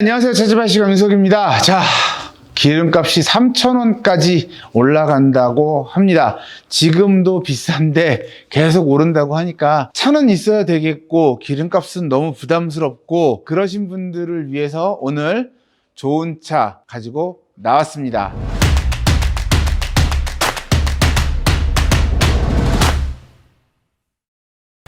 안녕하세요. 차지바시 강민석입니다. 자, 기름값이 3,000원까지 올라간다고 합니다. 지금도 비싼데 계속 오른다고 하니까 1,000원 있어야 되겠고 기름값은 너무 부담스럽고 그러신 분들을 위해서 오늘 좋은 차 가지고 나왔습니다.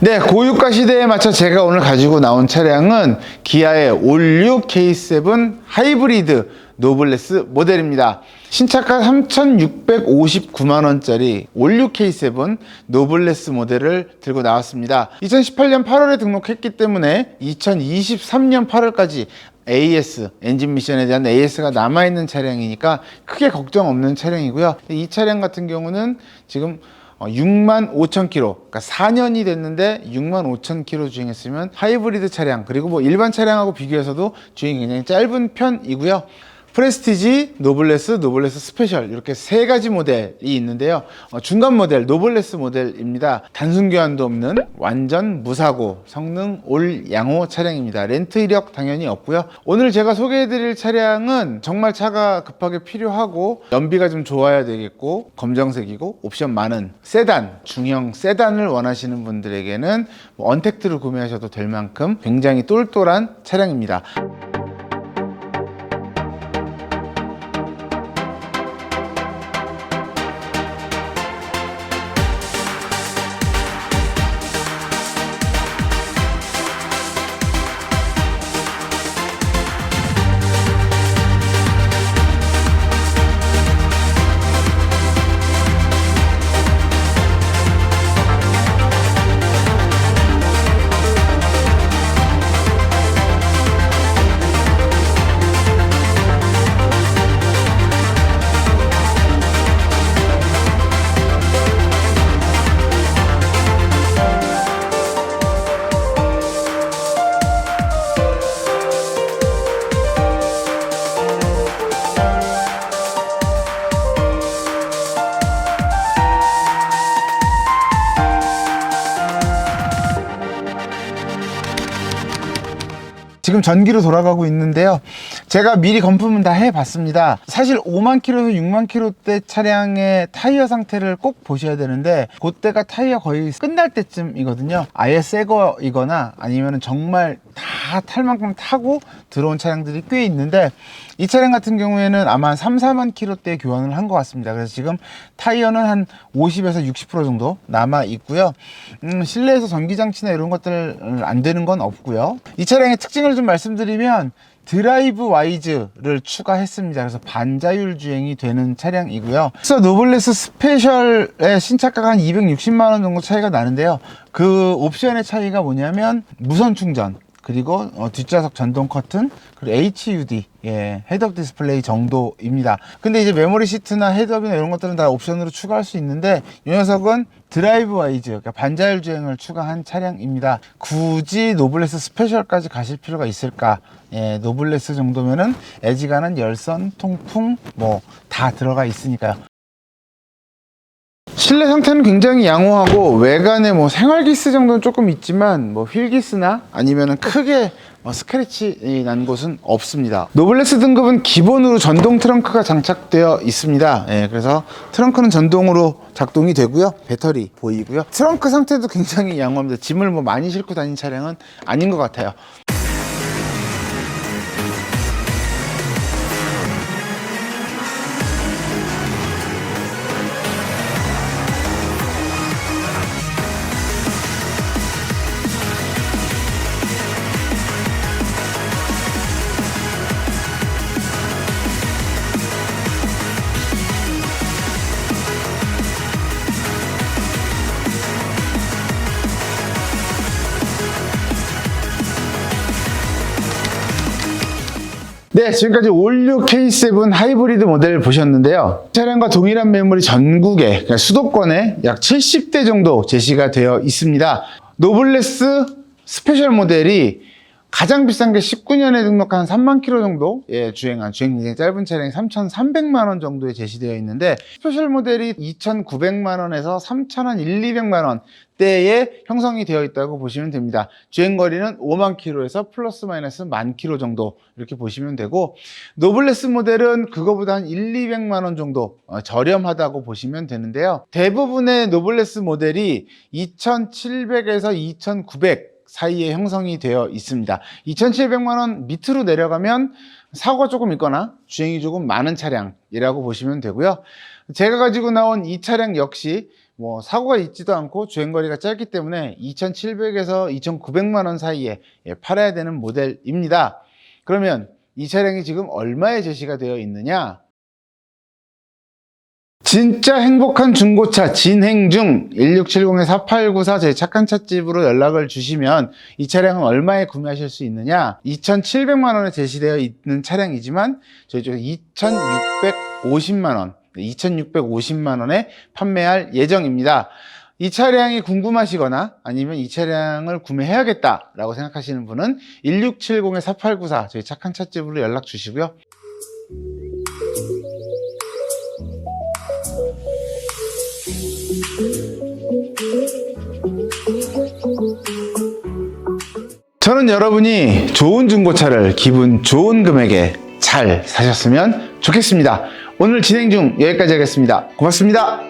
네, 고유가 시대에 맞춰 제가 오늘 가지고 나온 차량은 기아의 올류 K7 하이브리드 노블레스 모델입니다. 신차가 3,659만원짜리 올류 K7 노블레스 모델을 들고 나왔습니다. 2018년 8월에 등록했기 때문에 2023년 8월까지 AS, 엔진 미션에 대한 AS가 남아있는 차량이니까 크게 걱정 없는 차량이고요. 이 차량 같은 경우는 지금 어, 6만 5천 킬로, 그러니까 4년이 됐는데 6만 5천 킬로 주행했으면 하이브리드 차량 그리고 뭐 일반 차량하고 비교해서도 주행이 굉장히 짧은 편이고요. 프레스티지, 노블레스, 노블레스 스페셜 이렇게 세 가지 모델이 있는데요. 어, 중간 모델 노블레스 모델입니다. 단순 교환도 없는 완전 무사고 성능 올 양호 차량입니다. 렌트 이력 당연히 없고요. 오늘 제가 소개해드릴 차량은 정말 차가 급하게 필요하고 연비가 좀 좋아야 되겠고 검정색이고 옵션 많은 세단 중형 세단을 원하시는 분들에게는 뭐 언택트를 구매하셔도 될 만큼 굉장히 똘똘한 차량입니다. 지금 전기로 돌아가고 있는데요. 제가 미리 검품은 다 해봤습니다. 사실 5만 킬로에서 6만 킬로대 차량의 타이어 상태를 꼭 보셔야 되는데 그때가 타이어 거의 끝날 때쯤이거든요. 아예 새 거이거나 아니면 정말 다 탈 만큼 타고 들어온 차량들이 꽤 있는데 이 차량 같은 경우에는 아마 3, 4만 킬로대 교환을 한 것 같습니다. 그래서 지금 타이어는 한 50에서 60% 정도 남아 있고요. 음, 실내에서 전기장치나 이런 것들 안 되는 건 없고요. 이 차량의 특징을 좀 말씀드리면 드라이브 와이즈를 추가했습니다. 그래서 반자율 주행이 되는 차량이고요. 그래서 노블레스 스페셜의 신차가가 한 260만 원 정도 차이가 나는데요. 그 옵션의 차이가 뭐냐면 무선 충전 그리고 어, 뒷좌석 전동 커튼 그리고 HUD 예, 헤드업 디스플레이 정도입니다. 근데 이제 메모리 시트나 헤드업이나 이런 것들은 다 옵션으로 추가할 수 있는데 이 녀석은 드라이브 와이즈 그러니까 반자율 주행을 추가한 차량입니다. 굳이 노블레스 스페셜까지 가실 필요가 있을까? 예, 노블레스 정도면은 애지간한 열선, 통풍 뭐 다 들어가 있으니까요. 실내 상태는 굉장히 양호하고 외관에 뭐 생활기스 정도는 조금 있지만 뭐 휠기스나 아니면은 크게 뭐 스크래치 난 곳은 없습니다. 노블레스 등급은 기본으로 전동 트렁크가 장착되어 있습니다. 예, 그래서 트렁크는 전동으로 작동이 되고요. 배터리 보이고요. 트렁크 상태도 굉장히 양호합니다. 짐을 뭐 많이 싣고 다니는 차량은 아닌 것 같아요. 네, 지금까지 올류 K7 하이브리드 모델을 보셨는데요. 차량과 동일한 매물이 전국에 그러니까 수도권에 약 70대 정도 제시가 되어 있습니다. 노블레스 스페셜 모델이 가장 비싼 게 19년에 등록한 3만 킬로 정도 예, 주행한 주행 굉장히 짧은 차량이 3,300만 원 정도에 제시되어 있는데 스페셜 모델이 2,900만 원에서 3,000원 1, 200만 원 대에 형성이 되어 있다고 보시면 됩니다. 주행 거리는 5만 킬로에서 플러스 마이너스 만 킬로 정도 이렇게 보시면 되고 노블레스 모델은 그거보다 한 1, 200만 원 정도 어, 저렴하다고 보시면 되는데요. 대부분의 노블레스 모델이 2,700에서 2,900 사이에 형성이 되어 있습니다. 2,700만 원 밑으로 내려가면 사고가 조금 있거나 주행이 조금 많은 차량이라고 보시면 되고요. 제가 가지고 나온 이 차량 역시 뭐 사고가 있지도 않고 주행거리가 짧기 때문에 2,700에서 2,900만 원 사이에 예, 팔아야 되는 모델입니다. 그러면 이 차량이 지금 얼마에 제시가 되어 있느냐? 진짜 행복한 중고차 진행 중 1670-4894제 착한 찻집으로 연락을 주시면 이 차량은 얼마에 구매하실 수 있느냐 2,700만 원에 제시되어 있는 차량이지만 저희 쪽에 2,650만 원 2,650만 원에 판매할 예정입니다. 이 차량이 궁금하시거나 아니면 이 차량을 구매해야겠다 라고 생각하시는 분은 1670-4894 저희 착한 찻집으로 연락 주시고요. 저는 여러분이 좋은 중고차를 기분 좋은 금액에 잘 사셨으면 좋겠습니다. 오늘 진행 중 여기까지 하겠습니다. 고맙습니다.